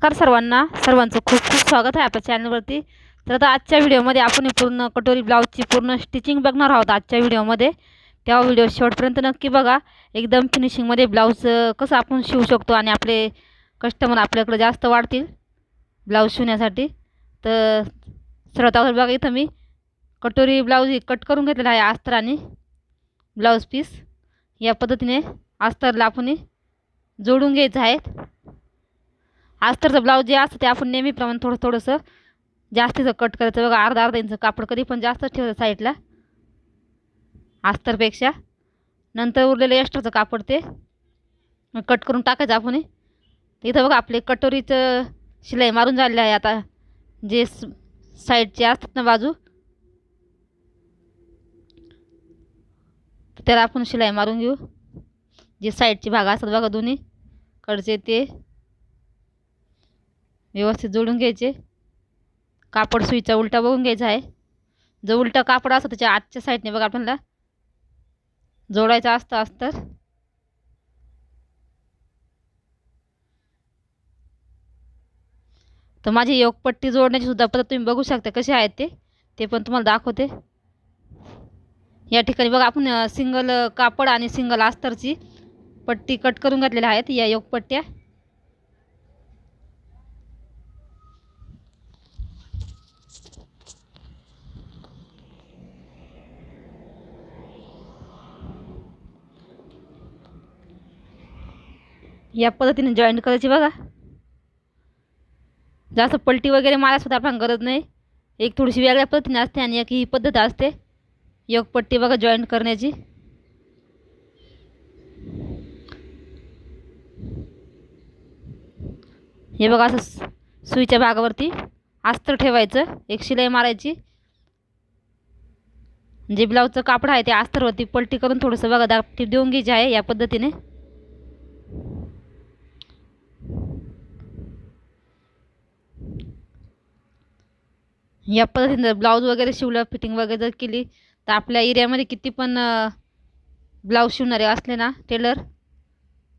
नमस्कार सर्वांना. सर्वांचं खूप खूप स्वागत आहे आपल्या चॅनलवरती तर आता आजच्या व्हिडिओमध्ये आपण पूर्ण कटोरी ब्लाऊजची पूर्ण स्टिचिंग बघणार आहोत आजच्या व्हिडिओमध्ये तेव्हा व्हिडिओ शेवटपर्यंत नक्की बघा. एकदम फिनिशिंगमध्ये ब्लाऊज कसं आपण शिवू शकतो आणि आपले कस्टमर आपल्याकडे जास्त वाढतील ब्लाऊज शिवण्यासाठी. तर सर्वात अगोदर बघा इथं मी कटोरी ब्लाऊज कट करून घेतलेला आहे अस्तराने ब्लाऊज पीस या पद्धतीने अस्तरला आपण जोडून घ्यायचं आहे. अस्तरचं ब्लाऊज जे असतं ते आपण नेहमीप्रमाणे थोडं थोडंसं जास्तीचं कट करायचं. बघा अर्धा अर्धा इंच कापड कधी पण जास्त ठेवायचं साईडला. अस्तरपेक्षा. नंतर उरलेलं एक्स्ट्राचं कापड ते कट करून टाकायचं आपण इथं बघा आपले कटोरीचं शिलाई मारून झालेलं आहे आता. जे साईडचे असतात ना बाजू. त्याला आपण शिलाई मारून घेऊ. जे साईडचे भाग असतात बघा दोन्ही. कडचे ते. व्यवस्थित जोडून घ्यायचे. कापड सुईचा उलटा बघून घ्यायचा आहे. जो उलटा कापड असतं त्याच्या आजच्या साईडने बघा आपल्याला. जोडायचं असतं अस्तर. तर माझी योगपट्टी जोडण्याची सुद्धा पद्धत तुम्ही बघू शकता कशी आहेत ते. ते पण तुम्हाला दाखवते. या ठिकाणी बघा आपण सिंगल कापड आणि सिंगल अस्तरची पट्टी कट करून घातलेल्या आहेत या योगपट्ट्या. या पद्धतीने जॉईंट करायची बघा. जास्त पलटी वगैरे मारायसुद्धा आपण गरज नाही. एक थोडीशी वेगळ्या पद्धतीने असते आणि एक ही पद्धत असते. योगपट्टी बघा जॉईंट करण्याची. हे बघा असं सुईच्या भागावरती अस्तर ठेवायचं. एक शिलाई मारायची. जे ब्लाऊजचं कापड आहे ते अस्तरवरती पलटी करून थोडंसं बघा दापटी देऊन घ्यायची आहे या पद्धतीने. या पद्धतीने जर ब्लाऊज वगैरे शिवलं फिटिंग वगैरे जर केली तर आपल्या एरियामध्ये किती पण ब्लाऊज शिवणारे असले ना टेलर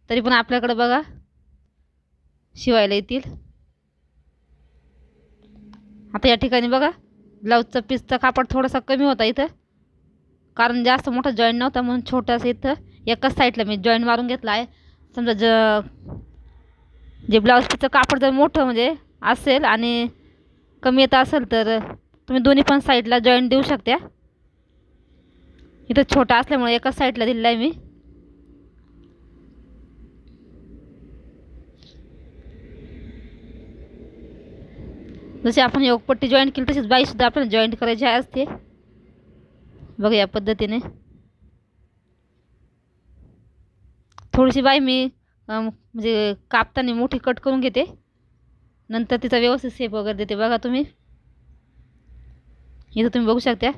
तरी पण आपल्याकडं बघा शिवायला येतील. आता या ठिकाणी बघा ब्लाऊजचं पीसचं कापड थोडासा कमी होता इथं. कारण जास्त मोठा जॉईंट नव्हता म्हणून छोटासा इथं एकाच साईडला मी जॉईंट मारून घेतला आहे. समजा ज जे ब्लाऊज पीसचं कापड जर मोठं म्हणजे असेल आणि कमी येत असेल तर तुम्ही दोन्ही पण साईडला जॉईंट देऊ शकता. इथं छोटा असल्यामुळे एकाच साईडला दिलेला आहे मी. जसे आपण योगपट्टी जॉईंट केली तशीच बाईसुद्धा आपल्याला जॉईंट करायची असते. बघा या पद्धतीने. थोडीशी बाई मी म्हणजे कापताना मोठी कट करून घेते. नंतर तिचा व्यवस्थित सेप वगैरे देते. बघा तुम्ही. इथं तुम्ही बघू शकता.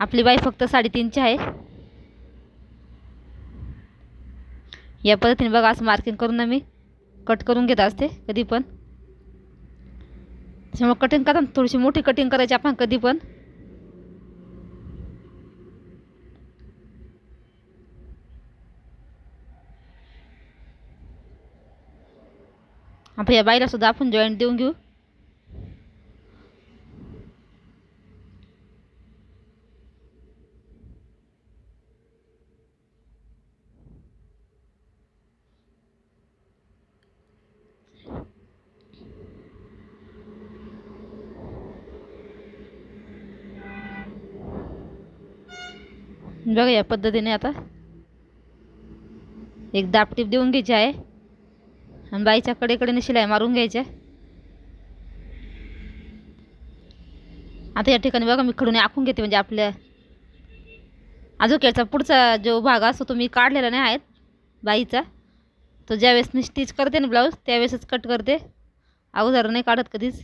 आपली बाई फक्त साडेतीनची आहे. या पद्धतीने बघा असं मार्किंग करून ना मी कट करून घेत असते कधी पण. त्याच्यामुळे कटिंग करताना थोडीशी मोठी कटिंग करायची आपण कधी पण. आता या बाईला सुद्धा आपण जॉईंट देऊन घेऊ. बघा या पद्धतीने आता एक दापटीप देऊन घ्यायची आहे. आणि बाईच्या कडेकडेने शिलाई मारून घ्यायच्या आता या ठिकाणी बघा मी खडून आखून घेते म्हणजे आपल्या अजून पुढचा जो भाग असतो तो मी काढलेला नाही आहेत बाईचा. तो ज्यावेळेस मी स्टिच करते ना ब्लाऊज त्यावेळेसच कट करते. अगोदर नाही काढत कधीच.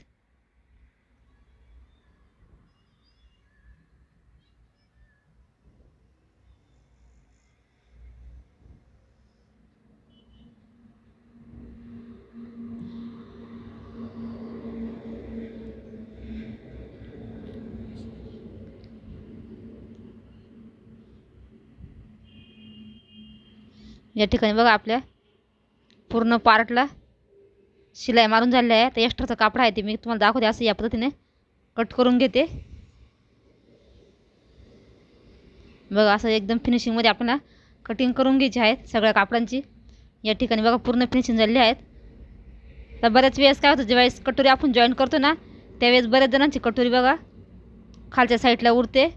या ठिकाणी बघा आपल्या पूर्ण पार्टला शिलाई मारून झालेली आहे तर एक्स्ट्राचा कापड आहे ते मी तुम्हाला दाखवते असं या पद्धतीने कट करून घेते. बघा असं एकदम फिनिशिंगमध्ये आपल्याला कटिंग करून घ्यायची आहेत सगळ्या कापडांची. या ठिकाणी बघा पूर्ण फिनिशिंग झालेली आहेत. तर बऱ्याच वेळेस काय होतं ज्यावेळेस कटोरी आपण जॉईन करतो ना त्यावेळेस बऱ्याच जणांची कटोरी बघा खालच्या साईडला उरते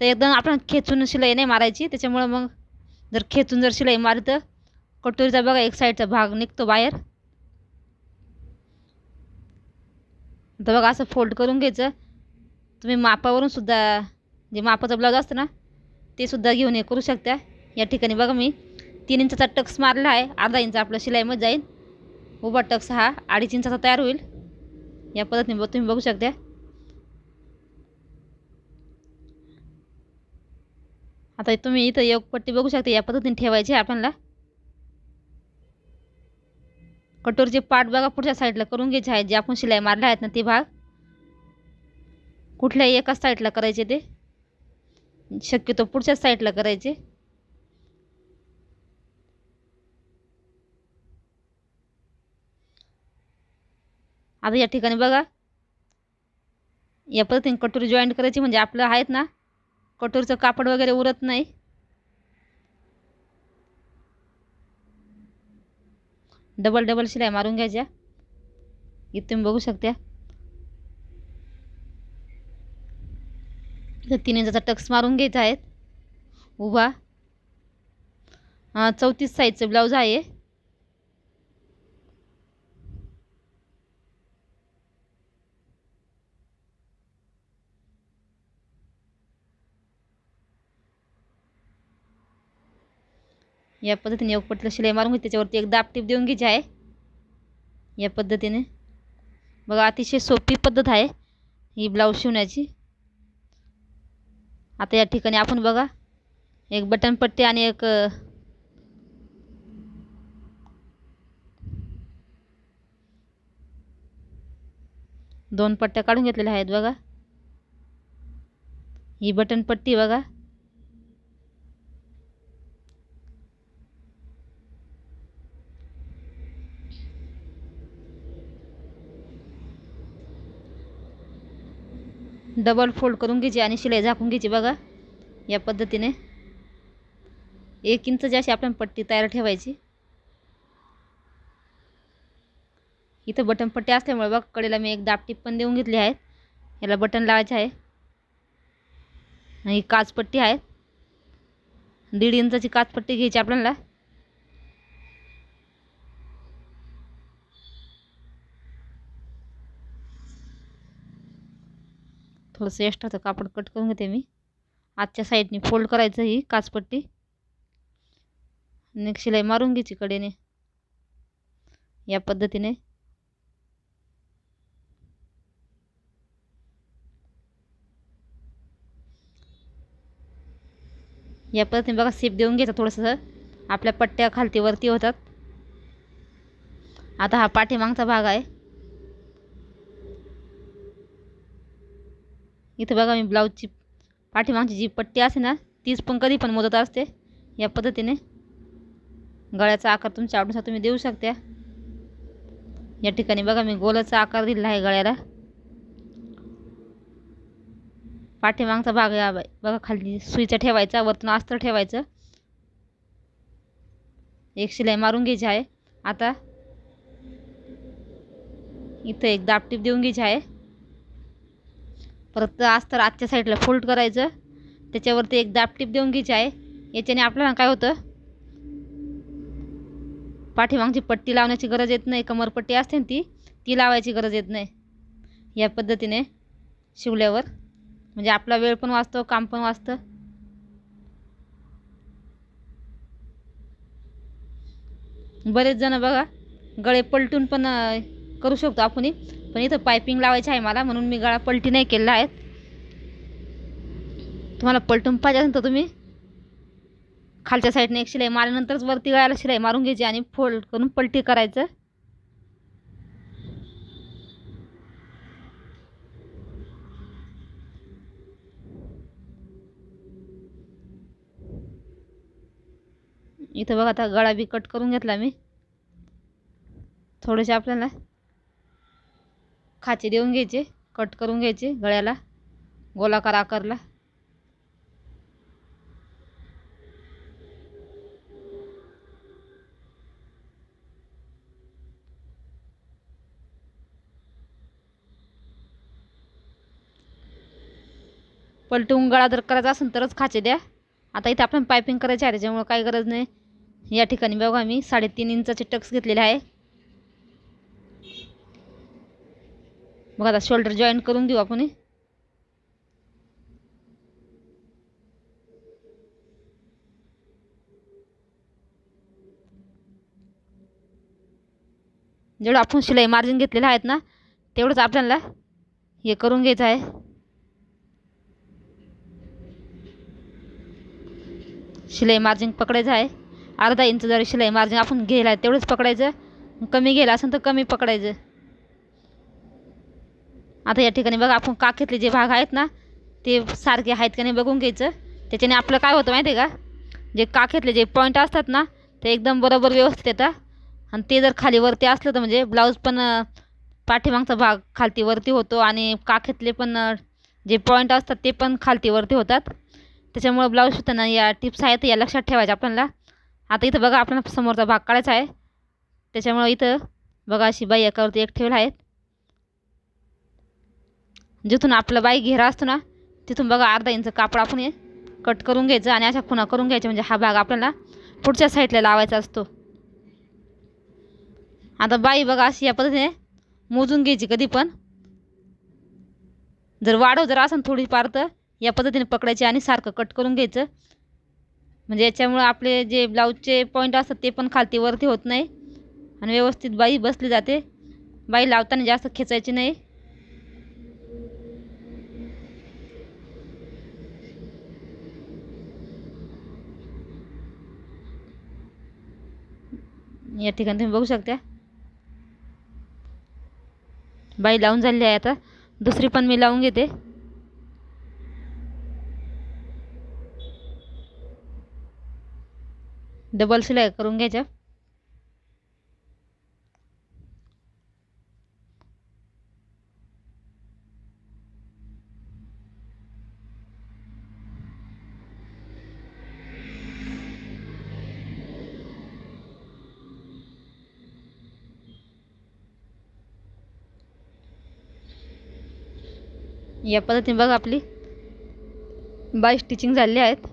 तर एकदम आपण खेचून शिलाई नाही मारायची त्याच्यामुळं मग जर खेचून जर शिलाई मारली तर कटोरीचा बघा एक साईडचा भाग निघतो बाहेर. तर बघा असं फोल्ड करून घ्यायचं. तुम्ही मापावरून सुद्धा जे मापाचा ब्लाउज असतं ना ते सुद्धा घेऊन हे करू शकता. या ठिकाणी बघा मी तीन इंचाचा टक्स मारला आहे. अर्धा इंच आपलं शिलाईमध्ये जाईल उभा टक्स हा अडीच इंचाचा तयार होईल. या पद्धतीने तुम्ही बघू शकता. आता तुम्ही इथं एक पट्टी बघू शकता या पद्धतीने ठेवायची आहे आपल्याला. कटोरीचे पाठ बघा पुढच्या साईडला करून घ्यायचे आहेत जे आपण शिलाई मारले आहेत ना ते भाग. कुठल्याही एकाच साईडला करायचे ते. शक्यतो पुढच्याच साईडला करायचे. आता या ठिकाणी बघा. या पद्धतीने कटोरी जॉईंट करायची म्हणजे आपलं आहेत ना कटोरीचं कापड वगैरे उरत नाही. डबल डबल शिलाई मारून घ्यायच्या. इथे तुम्ही बघू शकता. इथं तीन इंचाचा टक्स मारून घ्यायचा आहेत. उभा. चौतीस साईजचं ब्लाऊज आहे. या पद्धतीने एक पटलं शिलाई मारून घ्यायची त्याच्यावरती एक दाबटीप देऊन घ्यायची आहे. या पद्धतीने. बघा अतिशय सोपी पद्धत आहे ही ब्लाऊज शिवण्याची. आता या ठिकाणी आपण बघा एक बटन पट्टी आणि एक दोन पट्ट्या काढून घेतलेल्या आहेत बघा. ही बटन पट्टी बघा. डबल फोल्ड करून घ्यायची आणि शिलाई झाकून घ्यायची बघा. या पद्धतीने. एक इंच अशी आपण पट्टी तयार ठेवायची. इथं बटन पट्टी असल्यामुळे बघा कडेला मी एक दाब पण देऊन घेतली आहे. याला बटन लावायचे आहे. आणि काचपट्टी आहे. दीड इंचाची काचपट्टी घ्यायची आपल्याला. थोडंसं एक्स्ट्राचं कापड कट करून घेते मी. आजच्या साईडने फोल्ड करायचं ही काचपट्टी. आणि शिलाई मारून घ्यायची कडेने. या पद्धतीने. या पद्धतीने बघा सीप देऊन घ्यायचा थोडंसं. आपल्या पट्ट्या खालती वरती होतात. आता हा पाठीमागचा भाग आहे. इथं बघा मी ब्लाऊजची पाठीमागची जी पट्टी असते ना तीच पण कधी पण मोजत असते. या पद्धतीने गळ्याचा आकार तुमच्या आवडीनुसार तुम्ही देऊ शकता. या ठिकाणी बघा मी गोलाचा आकार दिलेला आहे गळ्याला. पाठीमागचा भाग या बघा खाली सुईचा ठेवायचा वरतून अस्तर ठेवायचं. एक शिलाई मारून घ्यायची आहे. आता इथं एक दापटीप देऊन घ्यायची आहे. परत अस्तर आजच्या साईडला फोल्ड करायचं. त्याच्यावरती एक दापटीप देऊन घ्यायची आहे. याच्याने आपल्याला काय होतं? पाठीमागची पट्टी लावण्याची गरज येत नाही. कमरपट्टी असते ना ती ती लावायची गरज येत नाही. या पद्धतीने शिवल्यावर. म्हणजे आपला वेळ पण वाचतो काम पण वाचतं. बरेच जण बघा गळे पलटून पण करू शकतो आपण पण इथं पायपिंग लावायची आहे मला म्हणून मी गळा पलटी नाही केलेला आहे. तुम्हाला पलटून पाहिजे असेल तर तुम्ही खालच्या साईडने एक शिलाई मारल्यानंतरच वरती गळायला शिलाई मारून घ्यायची आणि फोल्ड करून पलटी करायचं. इथं बघा आता गळा बी कट करून घेतला मी. थोडेसे आपल्याला खाचे देऊन घ्यायचे कट करून घ्यायचे गळ्याला गोलाकार आकारला. पलटून गळा जर करायचा असेल तरच खाचे द्या. आता इथे आपण पायपिंग करायची आहे त्याच्यामुळं काही गरज नाही. या ठिकाणी बघा मी साडेतीन इंचाचे टक्स घेतलेले आहे. बघा आता शोल्डर जॉईन करून घेऊ आपण जेवढं आपण शिलाई मार्जिन घेतलेलं आहेत ना तेवढंच आपल्याला हे करून घ्यायचं आहे. शिलाई मार्जिन पकडायचं आहे. अर्धा इंच जरी शिलाई मार्जिन आपण घ्यायला आहे तेवढंच पकडायचं. कमी घ्यायला असेल तर कमी पकडायचं. आता या ठिकाणी बघा आपण काखेतले जे भाग आहेत ना ते सारखे आहेत का नाही बघून घ्यायचं. त्याच्याने आपलं काय होतं माहिती आहे का? जे काखेतले जे पॉईंट असतात ना ते एकदम बरोबर व्यवस्थित येतात आणि ते जर खाली वरती असलं तर म्हणजे ब्लाऊज पण पाठीमागचा भाग खालती वरती होतो आणि काखेतले पण जे पॉईंट असतात ते पण खालती वरती होतात. त्याच्यामुळं ब्लाऊज शिवताना या टिप्स आहेत या लक्षात ठेवायच्या आपल्याला. आता इथं बघा आपल्याला समोरचा भाग काढायचा आहे. त्याच्यामुळं इथं बघा अशी बाई एकावरती एक ठेवला आहेत जिथून आपला बाई घेरा असतो ना तिथून बघा अर्धा इंच कापड आपण हे कट करून घ्यायचं आणि अशा खुणा करून घ्यायच्या. म्हणजे हा भाग आपल्याला पुढच्या साईडला लावायचा असतो. आता बाई बघा अशी या पद्धतीने मोजून घ्यायची कधी पण. जर वाढव जर असं थोडीफार तर या पद्धतीने पकडायची आणि सारखं कट करून घ्यायचं. म्हणजे याच्यामुळं आपले जे ब्लाऊजचे पॉईंट असतात ते पण खालती वरती होत नाही. आणि व्यवस्थित बाई बसली जाते. बाई लावताना जास्त खेचायची नाही. या ठिकाणी तुम्ही बघू शकता. बाई लावून झालेली आहे आता. दुसरी पण मी लावून घेते. डबल शिलाई करून घ्यायच्या या पद्धतीने बघा आपली बाय स्टिचिंग झालेली आहेत.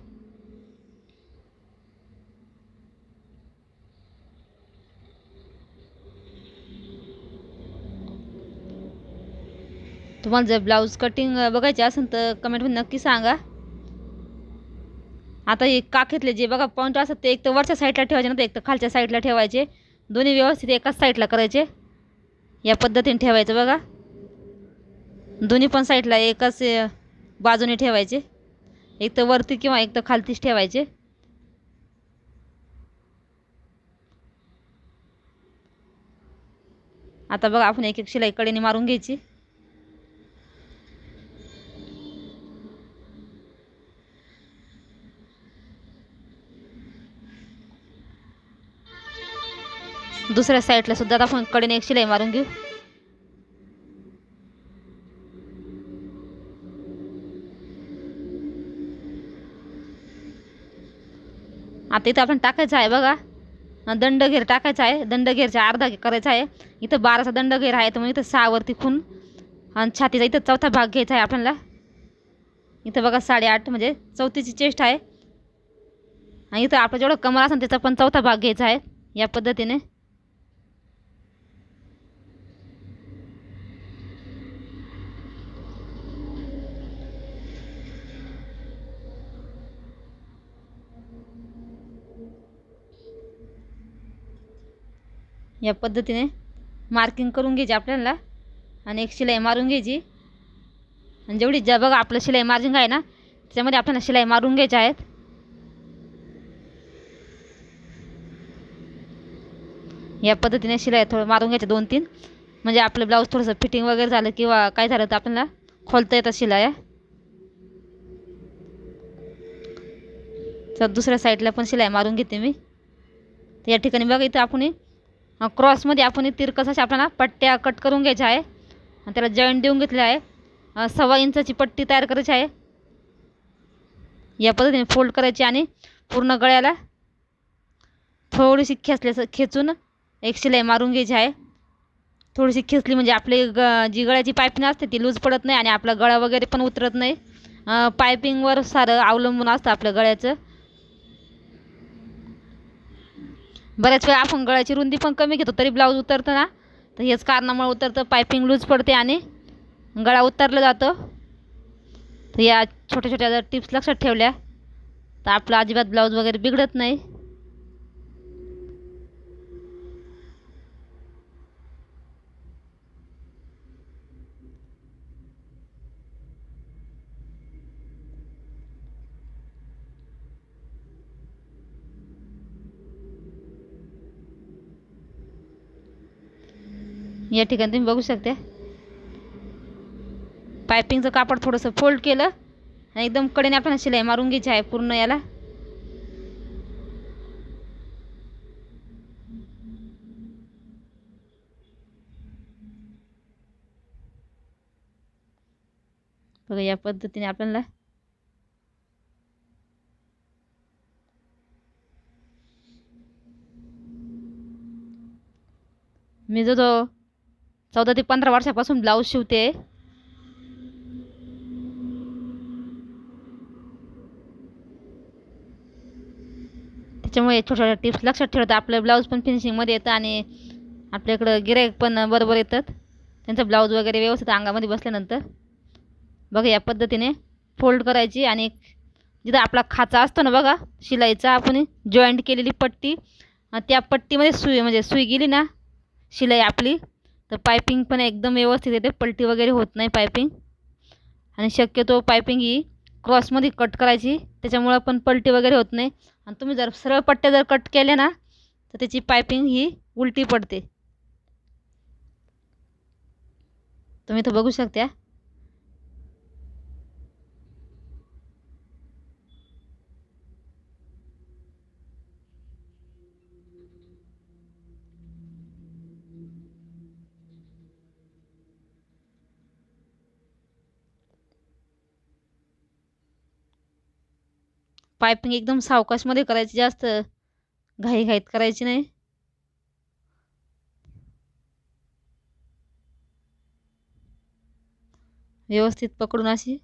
तुम्हाला जर ब्लाऊज कटिंग बघायचे असेल तर कमेंटमध्ये नक्की सांगा. आता हे काखेतले जे बघा पॉईंट असतात ते एक तर वरच्या साईडला ठेवायचे ना तर एक तर खालच्या साईडला ठेवायचे. दोन्ही व्यवस्थित एकाच साईडला करायचे. या पद्धतीने ठेवायचं बघा. दोन्ही पण साईडला एकाच बाजूने ठेवायचे. एक तर वरती किंवा एक तर खालतीच ठेवायचे. आता बघा आपण एक एक शिलाई कडेने मारून घ्यायची. दुसऱ्या साईडला सुद्धा आपण कडेने एक शिलाई मारून घेऊ. आता इथं आपण टाकायचं आहे बघा. दंडघेर टाकायचा आहे. दंडघेरचा अर्धा करायचा आहे. इथं बाराचा दंडघेर आहे तर मग इथं सहावरती खून. आणि छातीचा इथं चौथा भाग घ्यायचा आहे आपल्याला. इथं बघा साडेआठ म्हणजे चौथीची चेस्ट आहे. आणि इथं आपलं जेवढं कमर असेल त्याचा पण चौथा भाग घ्यायचा आहे या पद्धतीने. या पद्धतीने मार्किंग करून घ्यायची आपल्याला. आणि एक शिलाई मारून घ्यायची. आणि जेवढी ज्या बघा आपलं शिलाई मार्जिंग आहे ना त्याच्यामध्ये आपल्याला शिलाई मारून घ्यायच्या आहेत. या पद्धतीने शिलाई थोडं मारून घ्यायच्या दोन तीन म्हणजे आपलं ब्लाऊज थोडंसं फिटिंग वगैरे झालं किंवा काय झालं तर आपल्याला खोलता येतात शिलाया तर दुसऱ्या साईडला पण शिलाई मारून घेते मी. या ठिकाणी बघा इथं आपण क्रॉसमध्ये आपण तिरकस अशा आपल्याला पट्ट्या कट करून घ्यायच्या आहे. आणि त्याला जॉईंट देऊन घेतले आहे. सव्वा इंचाची पट्टी तयार करायची आहे. या पद्धतीने फोल्ड करायची आणि पूर्ण गळ्याला थोडीशी खेचल्यास खेचून एक शिलाई मारून घ्यायची आहे. थोडीशी खेचली म्हणजे आपली ग जी गळ्याची पायपिंग असते ती लूज पडत नाही आणि आपला गळा वगैरे पण उतरत नाही. पायपिंगवर सारं अवलंबून असतं आपल्या गळ्याचं. बऱ्याच वेळा आपण गळ्याची रुंदी पण कमी घेतो तरी ब्लाऊज उतरतं ना. तर हेच कारणामुळे उतरतं पायपिंग लूज पडते आणि गळा उतरलं जातं. तर या छोट्या छोट्या जर टिप्स लक्षात ठेवल्या तर आपला अजिबात ब्लाऊज वगैरे बिघडत नाही. या ठिकाणी तुम्ही बघू शकता. पायपिंगचं कापड थोडंसं फोल्ड केलं आणि एकदम कडेने आपल्याला शिलाई मारून घ्यायची आहे पूर्ण याला. बघा या पद्धतीने आपल्याला मी जो चौदा ते पंधरा वर्षापासून ब्लाऊज शिवते. त्याच्यामुळे छोट्या छोट्या टिप्स लक्षात ठेवतात आपलं ब्लाऊज पण फिनिशिंगमध्ये येतं आणि आपल्याकडं गिरायक पण बरोबर येतात. त्यांचं ब्लाऊज वगैरे व्यवस्थित अंगामध्ये बसल्यानंतर बघा या पद्धतीने फोल्ड करायची आणि जिथं आपला खाचा असतो ना बघा शिलाईचा आपण जॉईंट केलेली पट्टी त्या पट्टीमध्ये सुई म्हणजे सुई गेली ना शिलाई आपली तर पायपिंग पण एकदम व्यवस्थित येते पलटी वगैरे होत नाही पायपिंग. आणि शक्यतो पायपिंग ही क्रॉसमध्ये कट करायची त्याच्यामुळं पण पलटी वगैरे होत नाही. आणि तुम्ही जर सरळ पट्ट्या जर कट केल्या ना तर त्याची पायपिंग ही उलटी पडते. तुम्ही इथं बघू शकता. पायपिंग एकदम सावकाशमध्ये करायची जास्त. घाईघाईत करायची नाही. व्यवस्थित पकडून अशी.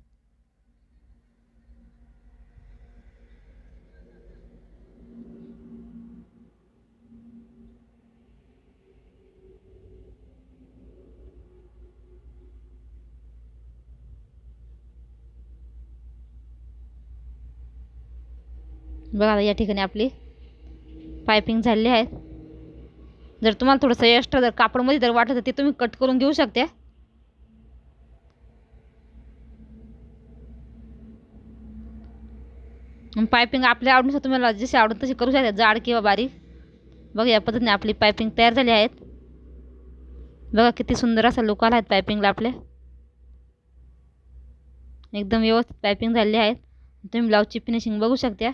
बघा या ठिकाणी आपली पायपिंग झालेली आहे. जर तुम्हाला थोडंसं एक्स्ट्रा जर कापडमध्ये जर वाटत तर ते तुम्ही कट करून घेऊ शकता. पायपिंग आपल्या आवडीनुसार तुम्हाला जशी आवडत तशी करू शकता. जाड किंवा बारीक. बघा या पद्धतीने आपली पायपिंग तयार झाली आहेत. बघा किती सुंदर असा लुक आला आहेत पायपिंगला आपल्या. एकदम व्यवस्थित पायपिंग झालेली आहेत. तुम्ही ब्लाऊजची फिनिशिंग बघू शकता.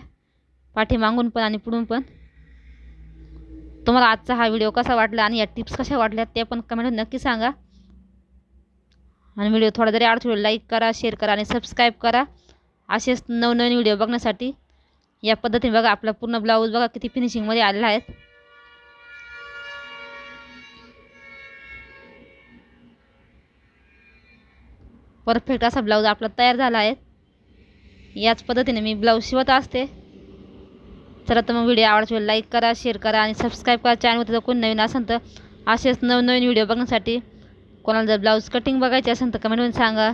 पाठीमागून पण आणि पुढून पण. तुम्हाला आजचा हा व्हिडिओ कसा वाटला आणि या टिप्स कशा वाटल्या ते पण कमेंट नक्की सांगा. आणि व्हिडिओ थोडा जरी आडथोडे लाईक करा शेअर करा आणि सबस्क्राईब करा. असेच नवनवीन व्हिडिओ बघण्यासाठी. या पद्धतीने बघा आपला पूर्ण ब्लाऊज बघा किती फिनिशिंगमध्ये आलेला आहेत परफेक्ट असा ब्लाऊज आपला तयार झाला आहे. याच पद्धतीने मी ब्लाऊज शिवत असते. चला तर मग व्हिडिओ आवडतो लाईक करा शेअर करा आणि सबस्क्राईब करा. चॅनलवर जर कोण नवीन असेल तर असेच नवनवीन व्हिडिओ बघण्यासाठी कोणाला जर ब्लाऊज कटिंग बघायची असेल तर कमेंटमध्ये सांगा.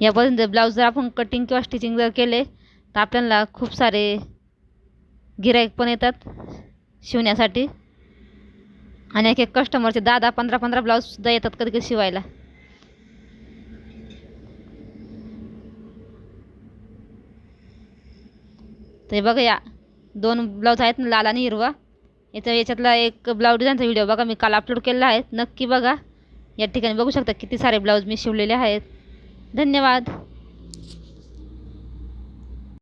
या जर ब्लाऊज जर आपण कटिंग किंवा स्टिचिंग जर केले तर आपल्याला खूप सारे गिराईक पण येतात शिवण्यासाठी. आणि एक एक कस्टमरचे दहा दहा पंधरा पंधरा ब्लाऊजसुद्धा येतात कधी कधी शिवायला. ते बघा या. दोन ब्लाऊज आहेत ना लाल आणि हिरवा. याचा याच्यातला एक ब्लाऊज डिझाईनचा व्हिडिओ बघा मी काल अपलोड केलेला आहे. नक्की बघा. या ठिकाणी बघू शकता किती सारे ब्लाऊज मी शिवलेले आहेत. धन्यवाद.